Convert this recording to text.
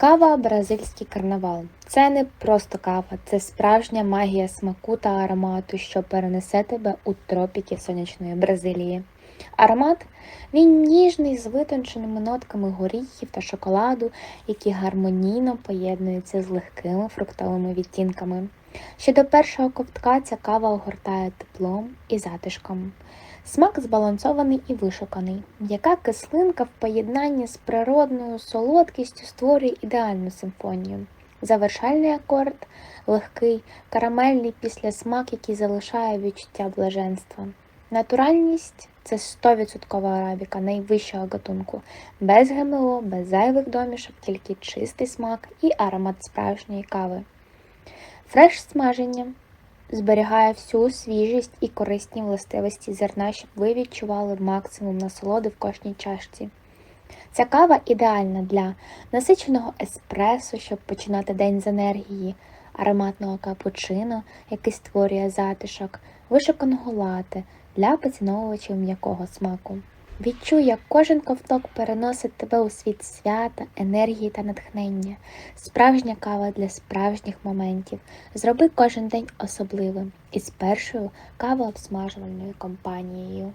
Кава бразильський карнавал. Це не просто кава, це справжня магія смаку та аромату, що перенесе тебе у тропіки сонячної Бразилії. Аромат він ніжний з витонченими нотками горіхів та шоколаду, які гармонійно поєднуються з легкими фруктовими відтінками. Ще до першого ковтка ця кава огортає теплом і затишком. Смак збалансований і вишуканий. М'яка кислинка в поєднанні з природною солодкістю створює ідеальну симфонію. Завершальний акорд легкий, карамельний післясмак, який залишає відчуття блаженства. Натуральність це 100% арабіка найвищого гатунку, без ГМО, без зайвих домішок, тільки чистий смак і аромат справжньої кави. Фреш смаження зберігає всю свіжість і корисні властивості зерна, щоб ви відчували максимум насолоди в кожній чашці. Ця кава ідеальна для насиченого еспресо, щоб починати день з енергії, ароматного капучино, який створює затишок, вишуканого лате для поціновувачів м'якого смаку. Відчуй, як кожен ковток переносить тебе у світ свята, енергії та натхнення. Справжня кава для справжніх моментів. Зроби кожен день особливим із першою кавообсмажувальною компанією.